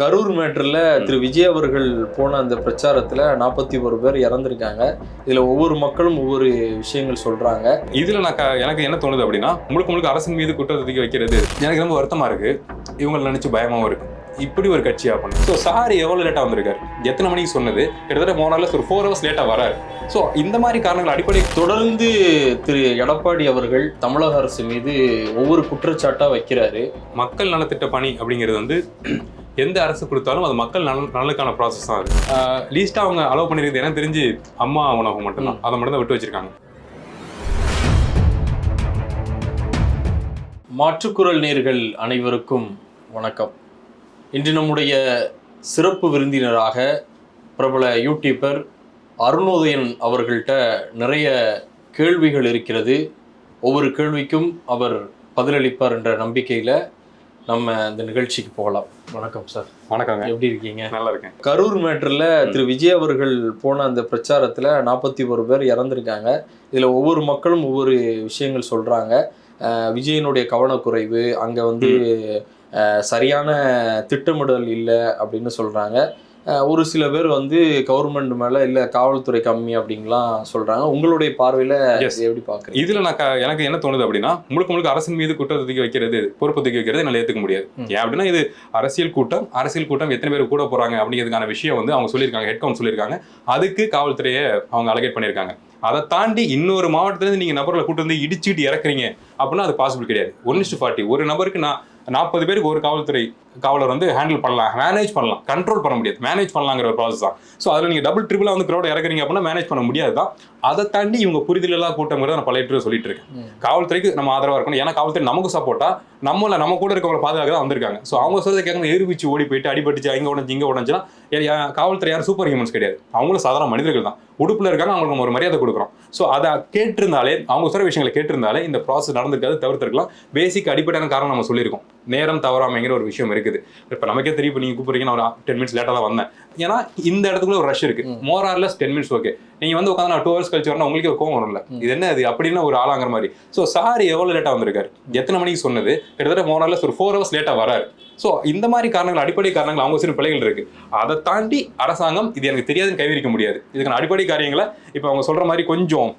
கரூர் மேட்டர்ல திரு விஜய் அவர்கள் போன அந்த பிரச்சாரத்துல நாற்பத்தி ஒரு பேர் இறந்திருக்காங்க. இதுல ஒவ்வொரு மக்களும் ஒவ்வொரு விஷயங்கள் சொல்றாங்க. இதுல நான் எனக்கு என்ன தோணுது அப்படின்னா முழுக்க முழுக்க அரசின் மீது குற்றத்துக்கு வைக்கிறது. எனக்கு ரொம்ப வருத்தமா இருக்கு. இவங்களை நினைச்சு பயமாவும் இருக்கு. இப்படி ஒரு கட்சியா பண்ணு ஸோ சார் எவ்வளவு லேட்டா வந்திருக்காரு? எத்தனை மணிக்கு சொன்னது? கிட்டத்தட்ட மோனால ஒரு ஃபோர் ஹவர்ஸ் லேட்டா வராரு. ஸோ இந்த மாதிரி காரணங்கள் அடிப்படை தொடர்ந்து திரு எடப்பாடி அவர்கள் தமிழக அரசு மீது ஒவ்வொரு குற்றச்சாட்டா வைக்கிறாரு. மக்கள் நலத்திட்ட பணி அப்படிங்கிறது வந்து எந்த அரசு கொடுத்தாலும் அது மக்கள் நலன் நலனுக்கான ப்ராசஸ் தான் அது. லீஸ்ட்டாக அவங்க அலோவ் பண்ணியிருக்கிறது எனக்கு தெரிஞ்சு அம்மா உணவு மட்டும்தான். அதை மட்டும் தான் விட்டு வச்சிருக்காங்க. மாற்றுக்குரல் நேர்கள் அனைவருக்கும் வணக்கம். இன்று நம்முடைய சிறப்பு விருந்தினராக பிரபல யூடியூபர் அருணோதயன் அவர்கள்ட்ட நிறைய கேள்விகள் இருக்கிறது. ஒவ்வொரு கேள்விக்கும் அவர் பதிலளிப்பார் என்ற நம்பிக்கையில் நம்ம இந்த நிகழ்ச்சிக்கு போகலாம். வணக்கம் சார் வணக்கங்க. எப்படி இருக்கீங்க? நல்லா இருக்கேன் கரூர் மேட்டர்ல திரு விஜய் அவர்கள் போன அந்த பிரச்சாரத்துல நாற்பத்தி ஒரு பேர் இறந்திருக்காங்க. இதுல ஒவ்வொரு மக்களும் ஒவ்வொரு விஷயங்கள் சொல்றாங்க. அஹ் விஜயனுடைய கவனக்குறைவு அங்க வந்து சரியான திட்டமிடல் இல்லை அப்படின்னு சொல்றாங்க. அஹ் ஒரு சில பேர் வந்து கவர்மெண்ட் மேல இல்ல காவல்துறை கம்மி அப்படின்லாம் சொல்றாங்க. உங்களுடைய பார்வையில எப்படி பாக்குறீங்க? இதுல நான் எனக்கு என்ன தோணுது அப்படின்னா முழுக்க முழுக்க அரசின் மீது குற்றத்தை தூக்கி வைக்கிறது பொறுப்பு தூக்கி வைக்கிறது என்னால ஏத்துக்க முடியாது. ஏன் அப்படின்னா இது அரசியல் கூட்டம் அரசியல் கூட்டம் எத்தனை பேர் கூட போறாங்க அப்படிங்கிறதுக்கான விஷயம் வந்து அவங்க சொல்லியிருக்காங்க ஹெட் சொல்லியிருக்காங்க. அதுக்கு காவல்துறையை அவங்க அலகேட் பண்ணியிருக்காங்க. அதை தாண்டி இன்னொரு மாவட்டத்துல இருந்து நீங்க நபர்களை கூட்டு வந்து இடிச்சுட்டு இறக்குறீங்க அப்படின்னா அது பாசிபிள் கிடையாது. ஒன் ஃபார்ட்டி ஒரு நபருக்கு நான் நாற்பது பேருக்கு ஒரு காவல்துறை காவலர் வந்து ஹேண்டில் பண்ணலாம் மேனேஜ் பண்ணலாம் கண்ட்ரோல் பண்ண முடியாது. மேனேஜ் பண்ணலாங்கிற ஒரு ப்ராசஸ் தான். ஸோ அதில் நீங்கள் டபுள் ட்ரிபிளாக வந்து க்ரௌட் இறக்குறீங்க அப்படின்னா மேனேஜ் பண்ண முடியாது தான் அதை தாண்டி இவங்க புரிதல் இல்லா கூட்டங்கிறத நான் பழைய சொல்லிட்டு இருக்கேன். காவல்துறைக்கு நம்ம ஆதரவா இருக்கணும். ஏன்னா காவல்துறை நமக்கு சப்போர்ட்டா நம்மள நம்ம கூட இருக்கவங்களை பாதுகாக்க தான் வந்திருக்காங்க. ஸோ அவங்க சொல்றதை கேட்காம எதிர்விச்சு ஓடி போயிட்டு அடிபட்டுச்சு அங்க உடஞ்சு இங்க உடஞ்சுன்னா காவல்துறை யாரும் சூப்பர் ஹியூமன்ஸ் கிடையாது. அவங்களும் சாதாரண மனிதர்கள் தான். உடுப்புல இருக்காங்க அவங்களுக்கு நம்ம ஒரு மரியாதை கொடுக்குறோம். ஸோ அதை கேட்டிருந்தாலே அவங்க சொல்ற விஷயங்களை கேட்டிருந்தாலே இந்த ப்ராசஸ் நடந்திருக்காது தவிர்த்திருக்கலாம். பேசிக் அடிப்படையான காரணம் நம்ம சொல்லியிருக்கோம். நேரம் தவறாமைங்கிற ஒரு விஷயம் இருக்குது. இப்போ நமக்கே தெரியும் இப்போ நீங்க கூப்பிடுறீங்க நான் ஒரு டென் மினிட்ஸ் லேட்டாக தான் வந்தேன். ஏன்னா இந்த இடத்துக்குள்ள ஒரு ரஷ் இருக்கு. ம். More or less ten minutes okay நீங்க வந்து உட்காந்து நான் டூ ஹவர்ஸ் கழிச்சு வரணும் உங்களுக்கு ஒரு கோவம் வரும்ல. இது என்ன இது? அப்படின்னு ஒரு ஆளாங்கிற மாதிரி. ஸோ சார் எவ்வளவு லேட்டா வந்திருக்காரு? எத்தனை மணிக்கு சொன்னது? கிட்டத்தட்ட மோர் ஆர்லெஸ் ஒரு ஃபோர் ஹவர்ஸ் லேட்டா வராரு. ஸோ இந்த மாதிரி காரணங்கள் அடிப்படை காரணங்கள் அவங்க சிறு பிள்ளைகள் இருக்கு அதை தாண்டி அரசாங்கம் இது எனக்கு தெரியாதுன்னு கைவிரிக்க முடியாது இதுக்கான அடிப்படை காரியங்களை இப்போ அவங்க சொல்ற மாதிரி கொஞ்சம்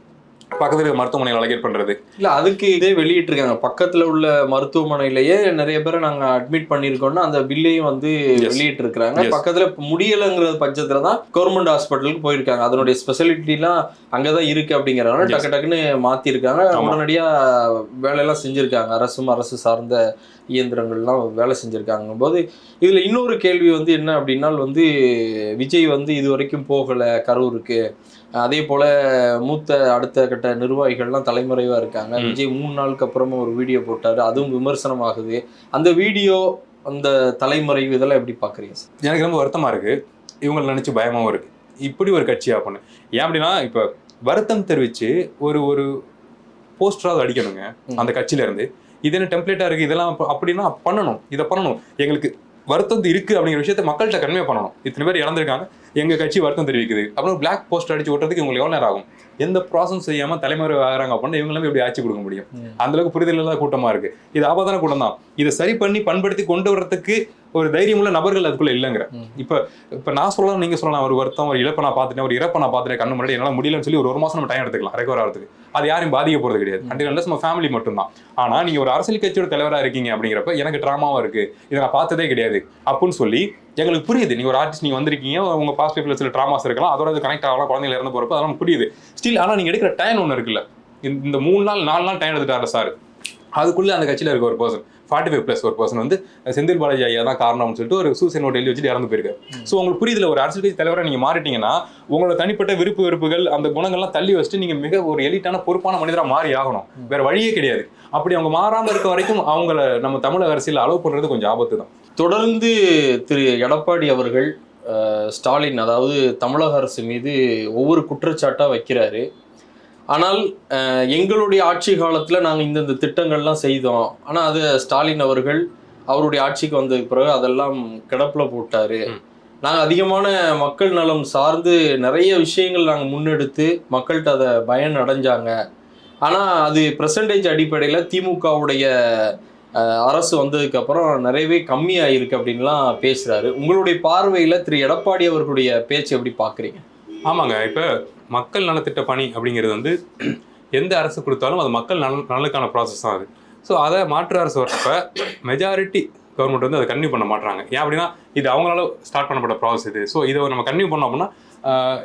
பக்கத்துல இருக்க மருத்துவமனையில் அலகேட் பண்றது இல்ல அதுக்கு இதே வெளியிட்டிருக்காங்க பக்கத்துல உள்ள மருத்துவமனையிலேயே நிறைய பேரை நாங்க அட்மிட் பண்ணியிருக்கோம்னா அந்த பில்லையும் வந்து Yes. வெளியிட்டு இருக்காங்க Yes. பக்கத்துல முடியலைங்கிற பட்சத்துல தான் கவர்மெண்ட் ஹாஸ்பிட்டலுக்கு போயிருக்காங்க அதனுடைய ஸ்பெஷாலிட்டிலாம் அங்கதான் இருக்கு அப்படிங்கறதுனால Yes. டக்கு டக்குன்னு மாத்திருக்காங்க ஆமா. உடனடியா வேலையெல்லாம் செஞ்சிருக்காங்க அரசும் அரசு சார்ந்த இயந்திரங்கள்லாம் வேலை செஞ்சிருக்காங்க போது இதுல இன்னொரு கேள்வி வந்து என்ன அப்படின்னா வந்து விஜய் வந்து இது வரைக்கும் போகல கரூருக்கு. அதே போல மூத்த அடுத்த கட்ட நிர்வாகிகள்லாம் தலைமறைவா இருக்காங்க. விஜய் மூணு நாளுக்கு அப்புறமா ஒரு வீடியோ போட்டாரு. அதுவும் விமர்சனமாகுது. அந்த வீடியோ அந்த தலைமறைவு இதெல்லாம் எப்படி பாக்குறீங்க சார்? எனக்கு ரொம்ப வருத்தமா இருக்கு. இவங்களை நினைச்சு பயமாவும் இருக்கு. இப்படி ஒரு கட்சியா பண்ணு ஏன் அப்படின்னா இப்ப வருத்தம் தெரிவிச்சு ஒரு ஒரு போஸ்டராவது அடிக்கணுங்க. அந்த கட்சியில இருந்து இது என்ன டெம்ப்ளேட்டா இருக்கு? இதெல்லாம் அப்ப- அப்படின்னா பண்ணணும். இதை பண்ணணும். எங்களுக்கு வருத்தம் இருக்கு அப்படிங்கிற விஷயத்த மக்கள்கிட்ட கன்வே பண்ணணும். இத்தனை பேர் இறந்திருக்காங்க. எங்க கட்சி வருத்தம் தெரிவிக்குது. அப்புறம் பிளாக் போஸ்ட் அடிச்சு ஓட்டுறதுக்கு உங்களுக்கு எவ்வளவு நேரம் ஆகும்? எந்த ப்ராசஸ் செய்யாம தலைமுறை ஆகிறாங்க அப்படின்னா இவங்களும் எப்படி ஆட்சி கொடுக்க முடியும்? அந்த அளவுக்கு புரிதல் இல்லாத கூட்டமா இருக்கு. இது ஆபத்தான கூட்டம் தான். இதை சரி பண்ணி பண்படுத்தி கொண்டு வர்றதுக்கு ஒரு தைரியமுள்ள நபர்கள் அதுக்குள்ள இல்லைங்கிற. இப்ப இப்ப நான் சொல்லலாம் நீங்க சொல்லலாம். ஒரு வருத்தம் ஒரு இழப்பை நான் பார்த்துட்டேன் ஒரு இறப்பை நான் பார்த்துட்டேன் கண்ணு முன்னாடி என்னால முடியலன்னு சொல்லி ஒரு ஒரு மாசம் நம்ம டைம் எடுத்துக்கலாம். ரெக்கவர் ஆகிறதுக்கு. அது யாரையும் பாதிக்க போறது கிடையாது. அண்ட் அண்டஸ் நம்ம ஃபேமிலி மட்டும்தான். ஆனா நீங்க ஒரு அரசியல் கட்சியோட தலைவரா இருக்கீங்க அப்படிங்கிறப்ப எனக்கு ட்ராமாவா இருக்கு. இதை நான் பார்த்ததே கிடையாது. அப்படின்னு சொல்லி எங்களுக்கு புரியுது. நீங்க ஒரு ஆர்டிஸ்ட் நீங்க வந்திருக்கீங்க. உங்க பாஸ்ட் சில ட்ராமாஸ் இருக்கலாம். அதோட கனெக்ட் ஆகலாம். குழந்தைங்க இறந்து போறப்ப அதெல்லாம் புரியுது. ஸ்டில் ஆனா நீங்க எடுக்கிற டைம் ஒன்று இருக்குல்ல. இந்த- இந்த மூணு நாள் நாலு நாள் டைம் எடுத்துட்டாரு சார். அதுக்குள்ள அந்த கட்சியில இருக்க ஒரு பர்சன் ஃபார்ட்டி ஃபைவ் ப்ளஸ் ஒரு பர்சன் வந்து செந்தில் பாலாஜி ஐயா தான் காரணம்னு சொல்லிட்டு ஒரு சூசைட் நோட் எழுதி வச்சுட்டு இறந்து போயிருக்காரு. ஸோ உங்களுக்கு புரியுதுல ஒரு அரசியல் கட்சி தலைவராக நீங்க மாறிட்டீங்கன்னா உங்களோட தனிப்பட்ட விருப்பு வெறுப்புகள் அந்த குணங்கள்லாம் தள்ளி வச்சுட்டு நீங்க மிக ஒரு எலிட்டான பொறுப்பான மனிதரா மாறி ஆகணும். வேற வழியே கிடையாது. அப்படி அவங்க மாறாம இருக்க வரைக்கும் அவங்கள நம்ம தமிழக அரசியல் அலோவ் பண்றது கொஞ்சம் ஆபத்து தான். தொடர்ந்து திரு எடப்பாடி அவர்கள் ஸ்டாலின் அதாவது தமிழக அரசு மீது ஒவ்வொரு குற்றச்சாட்டா வைக்கிறாரு. ஆனால் எங்களுடைய ஆட்சி காலத்துல நாங்க இந்தந்த திட்டங்கள்லாம் செய்தோம். ஆனா அது ஸ்டாலின் அவர்கள் அவருடைய ஆட்சிக்கு வந்த பிறகு அதெல்லாம் கிடப்புல போட்டாரு. ம். நாங்க அதிகமான மக்கள் நலம் சார்ந்து நிறைய விஷயங்கள் நாங்க முன்னெடுத்து மக்கள்கிட்ட அதை பயன் அடைஞ்சாங்க ஆனா அது பெர்சன்டேஜ் அடிப்படையில திமுகவுடைய அரசு வந்ததுக்கு அப்புறம் நிறையவே கம்மியாயிருக்கு அப்படின்லாம் பேசுறாரு. உங்களுடைய பார்வையில திரு. எடப்பாடி அவர்களுடைய பேச்சு எப்படி பாக்குறீங்க? ஆமாங்க. இப்போ மக்கள் நலத்திட்ட பணி அப்படிங்கிறது வந்து எந்த அரசு கொடுத்தாலும் அது மக்கள் நல நலனுக்கான ப்ராசஸ் தான் அது. ஸோ அதை மாற்று அரசு வரப்ப மெஜாரிட்டி கவர்மெண்ட் வந்து அதை கன்டினியூ பண்ண மாட்டாங்க ஏன் அப்படின்னா இது அவங்களால ஸ்டார்ட் பண்ணப்பட்ட ப்ராசஸ் இது. ஸோ இதை நம்ம கன்டினியூ பண்ணோம் அப்படின்னா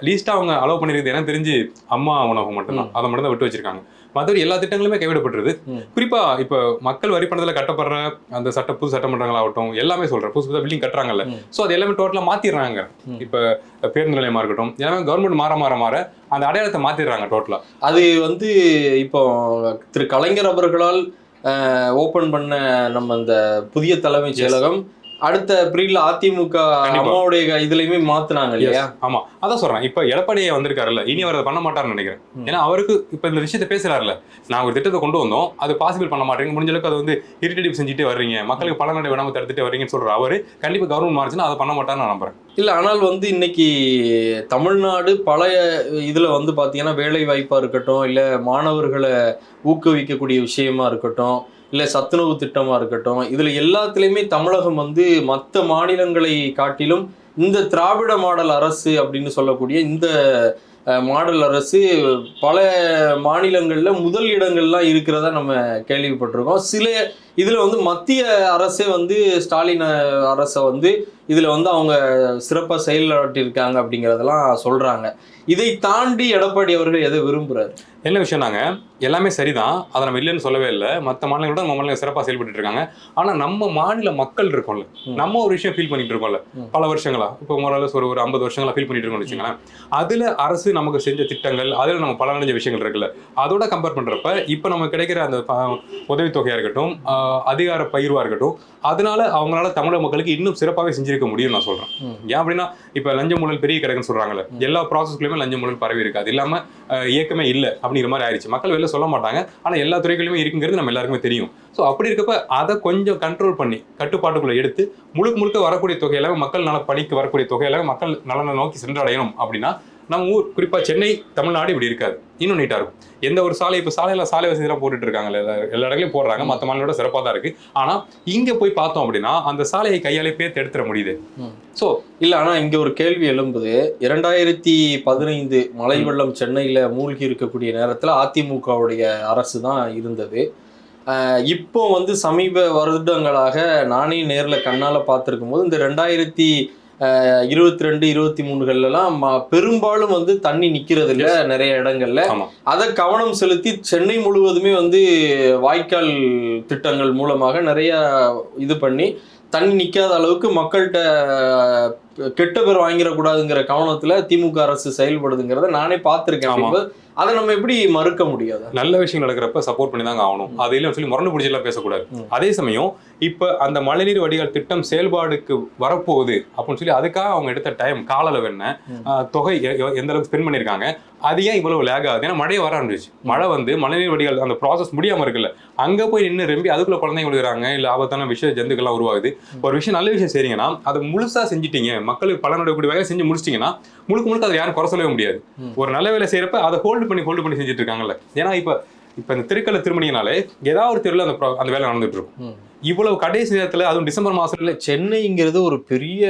லீஸ்ட்டாக அவங்க அலோவ் பண்ணிருக்கிறது எனக்கு தெரிஞ்சு அம்மா உணவகம் மட்டும்தான். அதை மட்டும் தான் விட்டு வச்சிருக்காங்க. மற்றபடி எல்லா திட்டங்களுமே கைவிடப்பட்டிருது. ம். குறிப்பா இப்போ மக்கள் வரி பணத்தில் கட்டப்படுற அந்த சட்ட புது சட்டமன்றங்களாகட்டும் எல்லாமே சொல்றேன். புதுசு புதுசாக பில்டிங் கட்டுறாங்கல்ல. ஸோ அது எல்லாமே டோட்டலாக மாத்திடுறாங்க. ம். இப்போ பேருந்து நிலையமா இருக்கட்டும் எல்லாமே கவர்மெண்ட் மாற மாற மாற அந்த அடையாளத்தை மாத்திடுறாங்க டோட்டலா அது வந்து இப்போ திரு கலைஞர் அவர்களால் ஓபன் பண்ண நம்ம அந்த புதிய தலைமைச் செயலகம் அடுத்த பிரீல அதிமுக. அம்மாவுடைய இதுலயுமே மாத்துனாங்க இல்லையா? ஆமா. அதான் சொல்றேன். இப்போ எடப்பாடியை வந்திருக்காருல்ல இனி அவர் பண்ண மாட்டாருன்னு நினைக்கிறேன். ஏன்னா அவருக்கு இப்போ இந்த விஷயத்த பேசுறாருல நான் ஒரு திட்டத்தை கொண்டு வந்தோம் அது பாசிபிள் பண்ண மாட்டேங்க முடிஞ்ச அளவுக்கு அதை வந்து இரிட்டேட்டிவ் செஞ்சுட்டே வர்றீங்க. மக்களுக்கு பலனடை விடாம தடுத்துட்டே வர்றீங்கன்னு சொல்ற அவரு கண்டிப்பா கவர்மெண்ட் மாறுச்சுன்னா அதை பண்ண மாட்டாருன்னு நான் நம்புறேன். இல்ல ஆனால் வந்து இன்னைக்கு தமிழ்நாடு பழைய இதுல வந்து பாத்தீங்கன்னா வேலை வாய்ப்பா இருக்கட்டும் இல்ல மாணவர்களை ஊக்குவிக்கக்கூடிய விஷயமா இருக்கட்டும் இல்லை சத்துணவு திட்டமாக இருக்கட்டும் இதில் எல்லாத்துலேயுமே தமிழகம் வந்து மற்ற மாநிலங்களை காட்டிலும் இந்த திராவிட மாடல் அரசு அப்படின்னு சொல்லக்கூடிய இந்த மாடல் அரசு பல மாநிலங்களில் முதல் இடங்கள்லாம் இருக்கிறதா நம்ம கேள்விப்பட்டிருக்கோம். சில இதில் வந்து மத்திய அரசே வந்து ஸ்டாலின் அரசை வந்து இதில் வந்து அவங்க சிறப்பாக செயலாற்றியிருக்காங்க அப்படிங்கிறதெல்லாம் சொல்கிறாங்க இதை தாண்டி எடப்பாடி அவர்கள் எதை விரும்புகிறார் என்ன விஷயம்னாங்க? எல்லாமே சரிதான். அதை நம்ம இல்லைன்னு சொல்லவே இல்லை. மற்ற மாநிலங்களோட நம்ம மாநிலம் சிறப்பாக செயல்பட்டு இருக்காங்க ஆனா நம்ம மாநில மக்கள் இருக்கோம்ல. நம்ம ஒரு விஷயம் ஃபீல் பண்ணிட்டு இருக்கோம்ல. பல வருஷங்களா? இப்போ மொரலஸ் ஒரு ஒரு ஐம்பது வருஷங்களா ஃபீல் பண்ணிட்டு இருக்கோம்னு வச்சுங்களேன் அதுல அரசு நமக்கு செஞ்ச திட்டங்கள் அதுல நம்ம பலனடைஞ்ச விஷயங்கள் இருக்குல்ல. அதோட கம்பேர் பண்றப்ப இப்போ நமக்கு கிடைக்கிற அந்த ப- உதவித்தொகையா இருக்கட்டும் அதிகார பகிர்வா இருக்கட்டும் அதனால அவங்களால தமிழக மக்களுக்கு இன்னும் சிறப்பாகவே செஞ்சிருக்க முடியும் நான் சொல்றேன். ம். ஏன் அப்படின்னா இப்ப லஞ்ச ஊழல் பெரிய கிடக்குன்னு சொல்றாங்கல்ல. எல்லா ப்ராசஸ்க்குள்ளயுமே லஞ்ச ஊழல் பரவி இருக்கு. அது இல்லாம ஆஹ் இயக்கமே இல்லை. அப்படிங்கிற மாதிரி ஆயிடுச்சு. மக்கள் வெளில சொல்ல மாட்டாங்க. ஆனா எல்லா துறைகளிலுமே இருக்குங்கிறது நம்ம எல்லாருக்குமே தெரியும். ஸோ அப்படி இருக்கப்ப அதை கொஞ்சம் கண்ட்ரோல் பண்ணி கட்டுப்பாட்டுக்குள்ள எடுத்து முழுக்க முழுக்க வரக்கூடிய தொகையில மக்கள் நல பணிக்கு வரக்கூடிய தொகையில மக்கள் நலனை நோக்கி சென்றடையணும் அப்படின்னா நம்ம ஊர் குறிப்பா சென்னை தமிழ்நாடு இப்படி இருக்காது. இன்னும் நீட்டா இருக்கும். எந்த ஒரு சாலை இப்போ சாலையில சாலை வசதியெல்லாம் போட்டுட்டு இருக்காங்கல்ல எல்லா எல்லா இடங்களையும் போடுறாங்க. மற்ற மாநிலோட சிறப்பாக தான் இருக்கு. ஆனா இங்க போய் பார்த்தோம் அப்படின்னா அந்த சாலையை கையாலே பேர்த்து எடுத்துட முடியுது. ஸோ இல்ல ஆனா இங்க ஒரு கேள்வி எழும்புது. இரண்டாயிரத்தி பதினைந்து மழை வெள்ளம் சென்னையில மூழ்கி இருக்கக்கூடிய நேரத்துல அதிமுகவுடைய அரசு தான் இருந்தது. இப்போ வந்து சமீப வருடங்களாக நானே நேர்ல கண்ணால பார்த்திருக்கும் போது இந்த ரெண்டாயிரத்தி இருபத்தி ரெண்டு இருபத்தி மூணுகள்லாம் பெரும்பாலும் வந்து தண்ணி நிக்கிறது இல்ல நிறைய இடங்கள்ல. அதை கவனம் செலுத்தி சென்னை முழுவதுமே வந்து வாய்க்கால் திட்டங்கள் மூலமாக நிறைய இது பண்ணி தண்ணி நிக்காத அளவுக்கு மக்கள்கிட்ட கெட்ட பேர் வாங்கிடக்கூடாதுங்கிற கவனத்துல திமுக அரசு செயல்படுதுங்கிறத நானே பார்த்திருக்கேன். அதை நம்ம எப்படி மறுக்க முடியாது? நல்ல விஷயம் நடக்கிறப்ப சப்போர்ட் பண்ணி தாங்க ஆகணும். அது இல்லைன்னு சொல்லி முரண்டு பிடிச்செல்லாம் பேசக்கூடாது. அதே சமயம் இப்ப அந்த மழைநீர் வடிகால் திட்டம் செயல்பாடுக்கு வரப்போகுது அப்படின்னு சொல்லி அதுக்காக அவங்க எடுத்த டைம் கால அளவு என்ன தொகை எந்த அளவுக்கு ஸ்பெண்ட் பண்ணிருக்காங்க அது ஏன் இவ்வளவு லேக் ஆகுது? ஏன்னா மழையே வர ஆரம்பிச்சு. மழை வந்து மழைநீர் வடிகால் அந்த ப்ராசஸ் முடியாம இருக்குல்ல. அங்க போய் நின்று ரெம்பி அதுக்குள்ள குழந்தைங்க விழுகிறாங்க இல்ல ஆபத்தான விஷய ஜந்துக்கள்லாம் உருவாகுது. ஒரு விஷயம் நல்ல விஷயம் செய்றீங்கன்னா அதை முழுசா செஞ்சிட்டீங்க மக்களுக்கு பலனுடைய வகையை செஞ்சு முடிச்சிட்டீங்கன்னா முழுக்க முழுக்க அதை யாரும் குறை சொல்லவே முடியாது. ஒரு நல்ல வேலை செய்யறப்ப அதை ஹோல்டு பண்ணி ஹோல்டு பண்ணி செஞ்சுட்டு இருக்காங்கல்ல ஏன்னா இப்ப இப்ப இந்த திருக்கலை திருமணினாலே ஏதாவது ஒரு தெருவில் அந்த அந்த வேலை நடந்துட்டு இருக்கும். இவ்வளவு கடைசி நேரத்துல அதுவும் டிசம்பர் மாசத்துல இல்ல சென்னைங்கிறது ஒரு பெரிய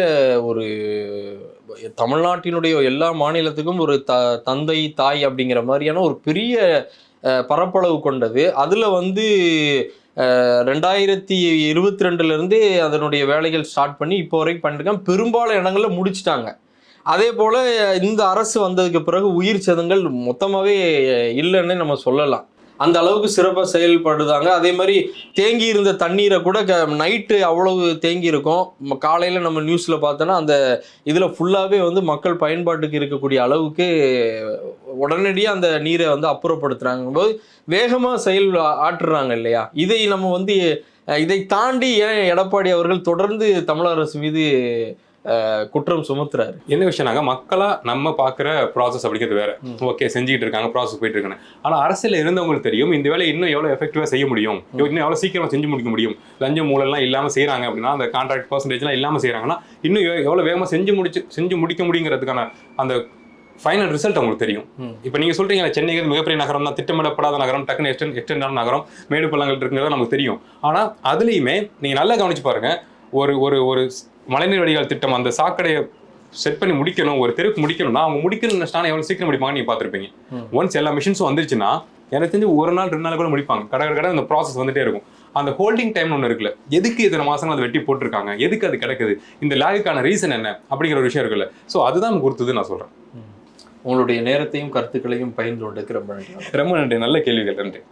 ஒரு தமிழ்நாட்டினுடைய எல்லா மாநிலத்துக்கும் ஒரு த தந்தை தாய் அப்படிங்கிற மாதிரியான ஒரு பெரிய பரப்பளவு கொண்டது அதுல வந்து ரெண்டாயிரத்தி இருபத்தி ரெண்டுல இருந்து அதனுடைய வேலைகள் ஸ்டார்ட் பண்ணி இப்போ வரைக்கும் பண்ணிருக்கேன் பெரும்பாலும் இடங்களில் முடிச்சிட்டாங்க. அதே போல இந்த அரசு வந்ததுக்கு பிறகு உயிர் சேதங்கள் மொத்தமாகவே இல்லைன்னு நம்ம சொல்லலாம். அந்த அளவுக்கு சிறப்பாக செயல்படுதாங்க அதே மாதிரி தேங்கி இருந்த தண்ணீரை கூட நைட்டு அவ்வளவு தேங்கி இருக்கும். காலையில் நம்ம நியூஸில் பார்த்தோன்னா அந்த இதில் ஃபுல்லாகவே வந்து மக்கள் பயன்பாட்டுக்கு இருக்கக்கூடிய அளவுக்கு உடனடியாக அந்த நீரை வந்து அப்புறப்படுத்துறாங்க போது வேகமாக செயல் ஆற்றுறாங்க இல்லையா? இதை நம்ம வந்து இதை தாண்டி ஏன் எடப்பாடி அவர்கள் தொடர்ந்து தமிழக அரசு மீது குற்றம் சுமத்துறாரு. என்ன விஷயம்னாங்க மக்களா நம்ம பாக்குற ப்ராசஸ் அப்படிங்கிறது வேற. ஓகே செஞ்சுக்கிட்டு இருக்காங்க ப்ராசஸ் போயிட்டு இருக்காங்க. ஆனா அரசியல் இருந்தவங்களுக்கு தெரியும் இந்த வேலை இன்னும் எவ்வளவு எஃபெக்டிவா செய்ய முடியும்? இன்னும் எவ்வளவு சீக்கிரமா செஞ்சு முடிக்க முடியும்? லஞ்சம் மூலம்லாம் இல்லாம செய்றாங்க அப்படின்னா அந்த கான்ட்ராக்ட் பர்சன்டேஜ்லாம் இல்லாம செய்றாங்கன்னா இன்னும் எவ்- எவ்வளவு வேகமா செஞ்சு முடிச்சு செஞ்சு முடிக்க முடியுங்கிறதுக்கான அந்த ஃபைனல் ரிசல்ட் உங்களுக்கு தெரியும். இப்போ நீங்க சொல்றீங்க சென்னைங்கிறது மிகப்பெரிய நகரம் தான் திட்டமிடப்படாத நகரம் டக்குன்னு எக்ஸ்டென்ட் எக்ஸ்டெண்டான நகரம் மேடு பள்ளங்கள் இருக்குங்கிறது நமக்கு தெரியும். ஆனா அதுலயுமே நீங்க நல்லா கவனிச்சு பாருங்க ஒரு ஒரு ஒரு மழைநீர் வடிகால் திட்டம் அந்த சாக்கடையை செட் பண்ணி முடிக்கணும் ஒரு தெருக்கு முடிக்கணும்னா அவங்க முடிக்கணும்னு நினைச்சிட்டாங்க எவ்வளவு சீக்கிரம் முடிப்பாங்க நீங்க பார்த்திருப்பீங்க. ஒன்ஸ் எல்லா மிஷின்ஸும் வந்துருச்சுன்னா எனக்கு தெரிஞ்சு ஒரு நாள் ரெண்டு நாள் கூட முடிப்பாங்க. கடை கடை கடை அந்த ப்ராசஸ் வந்துட்டே இருக்கும். அந்த ஹோல்டிங் டைம் ஒன்று இருக்குல்ல எதுக்கு இத்தனை மாசங்கள் அதை வெட்டி போட்டிருக்காங்க? எதுக்கு அது கிடக்குது? இந்த லேகுக்கான ரீசன் என்ன? அப்படிங்கிற ஒரு விஷயம் இருக்குல்ல. ஸோ அதுதான் கொடுத்தது நான் சொல்றேன். உங்களுடைய நேரத்தையும் கருத்துக்களையும் பகிர்ந்து கொண்டதுக்கு ரொம்ப நன்றி. ரொம்ப நன்றி. நல்ல கேள்விகள். நன்றி.